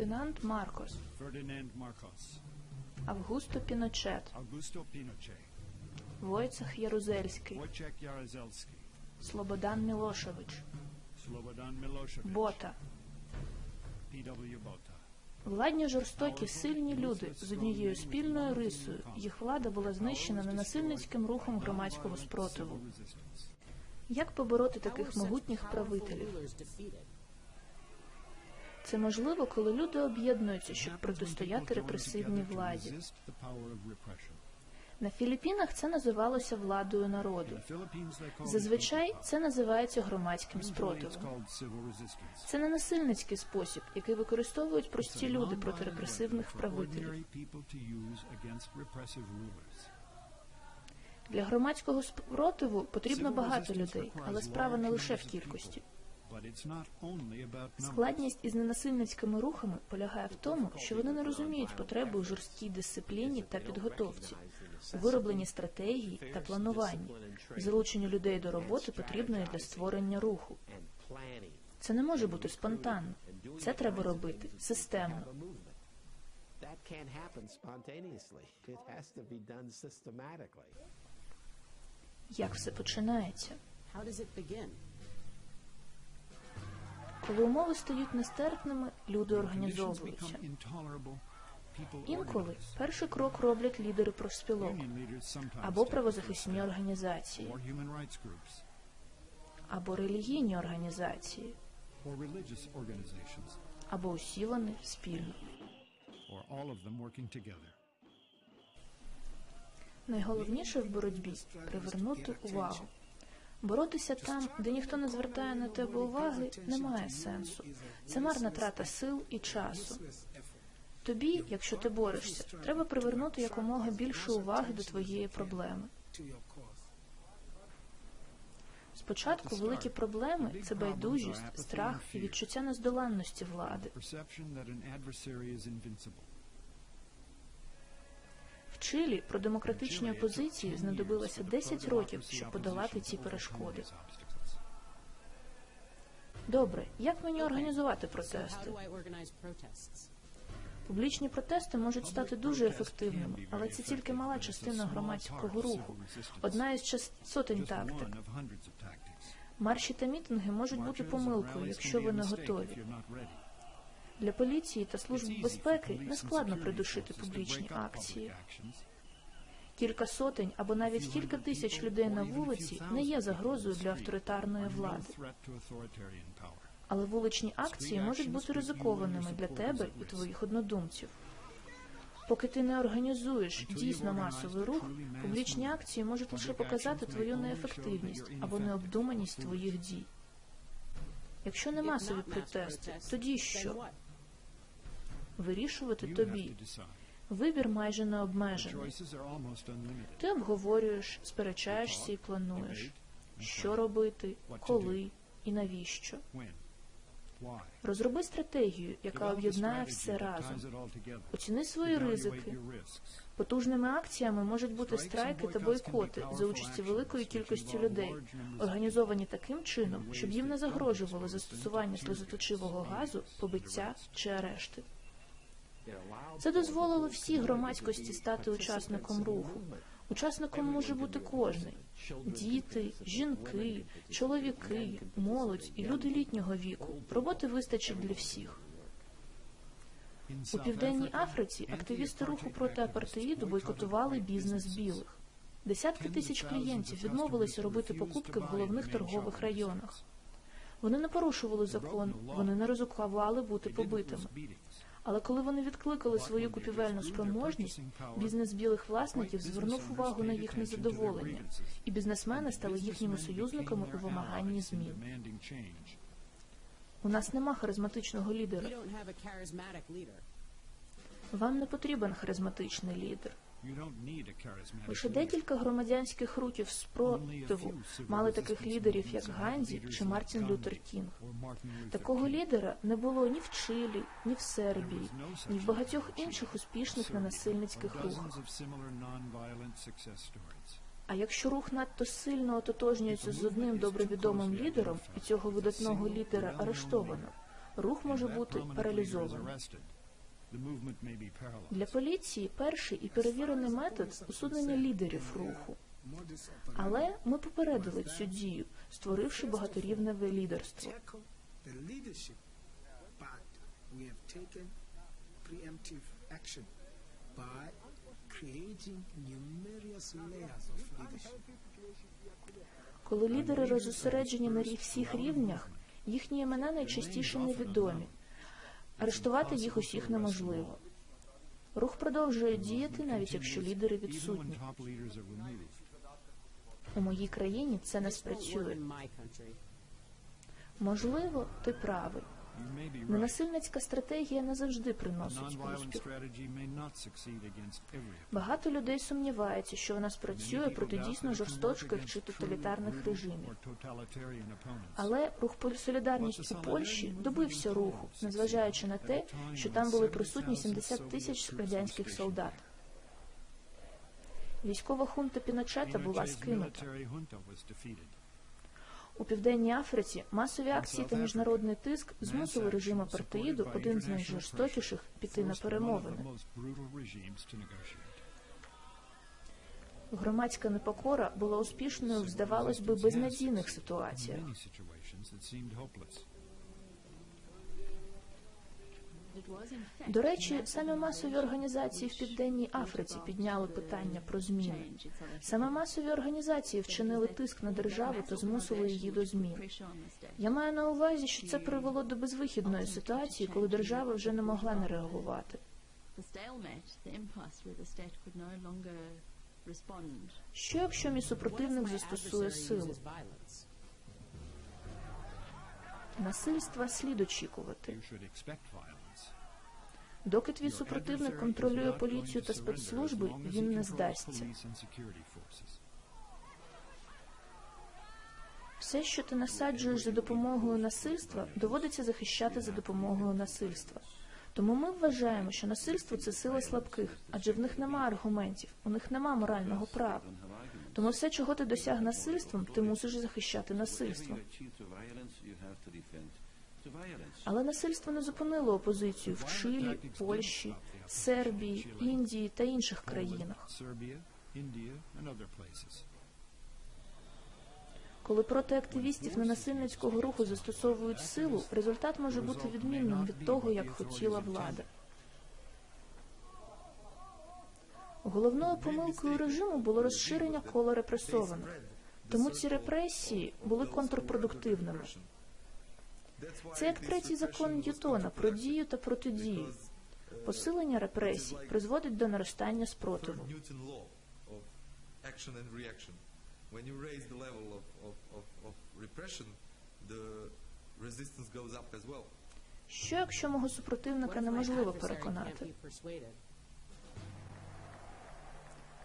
Фердинанд Маркос, Ferdinand Marcos, Августо Піночет, Augusto Pinochet, Войцех Ярузельський, Wojciech Jaruzelski, Слободан Мілошевич, Slobodan Milosevic, Бота. P.W. Bota. Владні жорстокі, сильні люди з однією спільною рисою. Їх влада була знищена ненасильницьким рухом громадського спротиву. Як побороти таких могутніх правителів? Це можливо, коли люди об'єднуються, щоб протистояти репресивній владі. На Філіппінах це називалося владою народу. Зазвичай це називається громадським спротивом. Це не насильницький спосіб, який використовують прості люди проти репресивних правителів. Для громадського спротиву потрібно багато людей, але справа не лише в кількості. Складність із ненасильницькими рухами полягає в тому, що вони не розуміють потреби у жорсткій дисципліні та підготовці, у виробленні стратегії та плануванні, залученню людей до роботи потрібної для створення руху. Це не може бути спонтанно. Це треба робити системно. Як все починається? Коли умови стають нестерпними, люди організовуються. Інколи перший крок роблять лідери профспілок або правозахисні організації, або релігійні організації, або усі вони спільно. Найголовніше в боротьбі привернути увагу. Боротися там, де ніхто не звертає на тебе уваги, немає сенсу. Це марна трата сил і часу. Тобі, якщо ти борешся, треба привернути якомога більше уваги до твоєї проблеми. Спочатку великі проблеми це байдужість, страх і відчуття нездоланності влади. Чилі про демократичні опозиції знадобилося 10 років, щоб подолати ці перешкоди. Добре, як мені організувати протести? Публічні протести можуть стати дуже ефективними, але це тільки мала частина громадського руху, одна із час- сотень тактик. Марші та мітинги можуть бути помилкою, якщо ви не готові. Для поліції та служб безпеки не складно придушити публічні акції. Кілька сотень або навіть кілька тисяч людей на вулиці не є загрозою для авторитарної влади. Але вуличні акції можуть бути ризикованими для тебе і твоїх однодумців. Поки ти не організуєш дійсно масовий рух, публічні акції можуть лише показати твою неефективність або необдуманість твоїх дій. Якщо не масові протести, тоді що? Вирішувати тобі. Вибір майже не обмежений. Ти обговорюєш, сперечаєшся і плануєш, що робити, коли і навіщо. Розроби стратегію, яка об'єднає все разом. Оціни свої ризики. Потужними акціями можуть бути страйки та бойкоти за участі великої кількості людей, організовані таким чином, щоб їм не загрожувало застосування сльозоточивого газу, побиття чи арешти. Це дозволило всій громадськості стати учасником руху. Учасником може бути кожний: діти, жінки, чоловіки, молодь і люди літнього віку. Роботи вистачить для всіх. У південній Африці активісти руху проти апартеїду бойкотували бізнес білих. Десятки тисяч клієнтів відмовилися робити покупки в головних торгових районах. Вони не порушували закон, вони не ризикували бути побитими. Але коли вони відкликали свою купівельну спроможність, бізнес білих власників звернув увагу на їх незадоволення, і бізнесмени стали їхніми союзниками у вимаганні змін. У нас нема харизматичного лідера. Вам не потрібен харизматичний лідер. Лише декілька громадянських рухів спротиву мали таких лідерів, як Ганзі чи Мартін Лютер Кінг. Такого лідера не було ні в Чилі, ні в Сербії, ні в багатьох інших успішних ненасильницьких рухах. А якщо рух надто сильно ототожнюється з одним добре відомим лідером, і цього видатного лідера арештовано, рух може бути паралізований. Для поліції перший і перевірений метод усунення лідерів руху. Але ми попередили цю дію, створивши багаторівневе лідерство. Коли лідери розосереджені на всіх рівнях, їхні імена найчастіше невідомі. Арештувати їх усіх неможливо. Рух продовжує діяти, навіть якщо лідери відсутні. У моїй країні це не спрацює. Можливо, ти правий. Ненасильницька стратегія не завжди приносить успіх. Багато людей сумніваються, що вона спрацює проти дійсно жорстоких чи тоталітарних режимів. Але рух «Поль- солідарність у Польщі добився руху, незважаючи на те, що там були присутні 70 тисяч радянських солдат. Військова хунта Піночета була скинута. У південній Африці масові акції та міжнародний тиск змусили режим апартеїду, один з найжорстокіших, піти на перемовини. Громадська непокора була успішною в, здавалось би, безнадійних ситуаціях. До речі, самі масові організації в Південній Африці підняли питання про зміни. Саме масові організації вчинили тиск на державу та змусили її до змін. Я маю на увазі, що це привело до безвихідної ситуації, коли держава вже не могла не реагувати. Що якщо мій супротивник застосує силу? Насильства слід очікувати. Доки твій супротивник контролює поліцію та спецслужби, він не здасться. Все, що ти насаджуєш за допомогою насильства, доводиться захищати за допомогою насильства. Тому ми вважаємо, що насильство це сила слабких, адже в них немає аргументів, у них немає морального права. Тому все, чого ти досяг насильством, ти мусиш захищати насильством. Але насильство не зупинило опозицію в Чилі, Польщі, Сербії, Індії та інших країнах. Коли проти активістів ненасильницького руху застосовують силу, результат може бути відмінним від того, як хотіла влада. Головною помилкою режиму було розширення кола репресованих. Тому ці репресії були контрпродуктивними. Це як третій закон Ньютона про дію та протидію. Посилення репресій призводить до наростання спротиву. Що якщо мого супротивника неможливо переконати?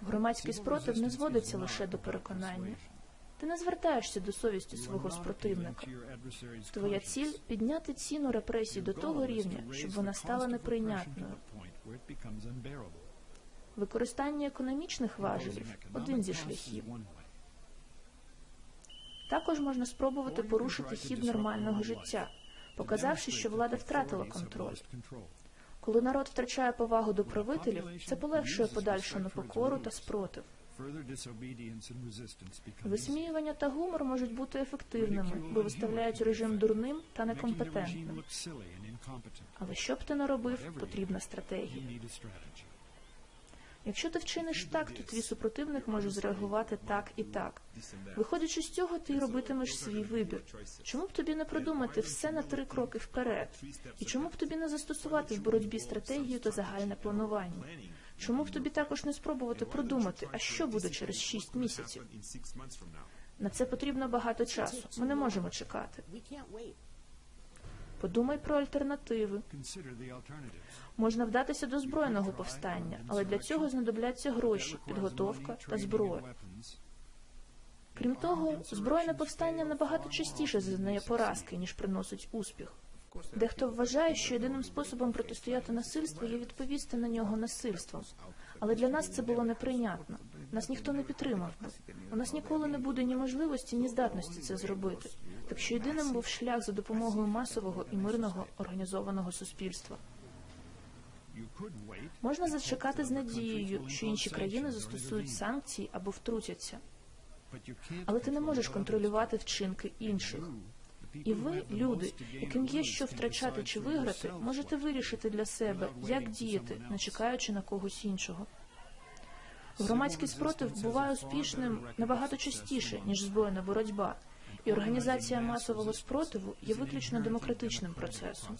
Громадський спротив не зводиться лише до переконання. Ти не звертаєшся до совісті свого спротивника. Твоя ціль підняти ціну репресій до того рівня, щоб вона стала неприйнятною. Використання економічних важелів один зі шляхів. Також можна спробувати порушити хід нормального життя, показавши, що влада втратила контроль. Коли народ втрачає повагу до правителів, це полегшує подальшу непокору та спротив. Висміювання та гумор можуть бути ефективними, бо виставляють режим дурним та некомпетентним. Але що б ти не робив, потрібна стратегія. Якщо ти вчиниш так, то твій супротивник може зреагувати так і так. Виходячи з цього, ти робитимеш свій вибір. Чому б тобі не продумати все на три кроки вперед? І чому б тобі не застосувати в боротьбі стратегію та загальне планування? Чому б тобі також не спробувати продумати, а що буде через шість місяців? На це потрібно багато часу. Ми не можемо чекати. Подумай про альтернативи. Можна вдатися до збройного повстання, але для цього знадобляться гроші, підготовка та зброя. Крім того, збройне повстання набагато частіше зазнає поразки, ніж приносить успіх. Дехто вважає, що єдиним способом протистояти насильству є відповісти на нього насильством. Але для нас це було неприйнятно. Нас ніхто не підтримав. У нас ніколи не буде ні можливості, ні здатності це зробити. Так що єдиним був шлях за допомогою масового і мирного організованого суспільства. Можна зачекати з надією, що інші країни застосують санкції або втрутяться. Але ти не можеш контролювати вчинки інших. І ви, люди, яким є що втрачати чи виграти, можете вирішити для себе, як діяти, не чекаючи на когось іншого. Громадський спротив буває успішним набагато частіше, ніж збройна боротьба, і організація масового спротиву є виключно демократичним процесом.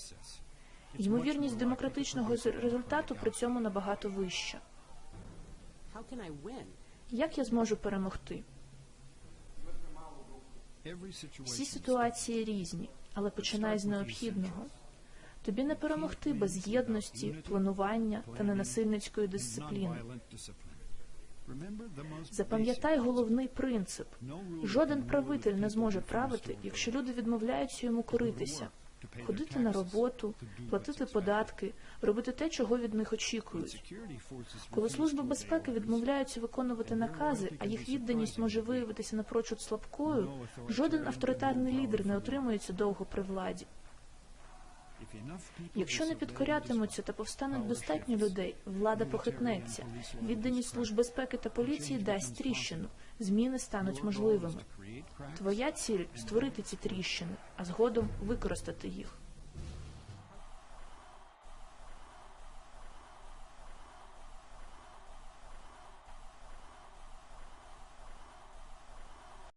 Ймовірність демократичного результату при цьому набагато вища. Як я зможу перемогти? Всі ситуації різні, але починай з необхідного. Тобі не перемогти без єдності, планування та ненасильницької дисципліни. Запам'ятай головний принцип: жоден правитель не зможе правити, якщо люди відмовляються йому коритися, ходити на роботу, платити податки, робити те, чого від них очікують. Коли служби безпеки відмовляються виконувати накази, а їх відданість може виявитися напрочуд слабкою, жоден авторитарний лідер не отримується довго при владі. Якщо не підкорятимуться та повстануть достатньо людей, влада похитнеться. Відданість служб безпеки та поліції дасть тріщину. Зміни стануть можливими. Твоя ціль створити ці тріщини, а згодом використати їх.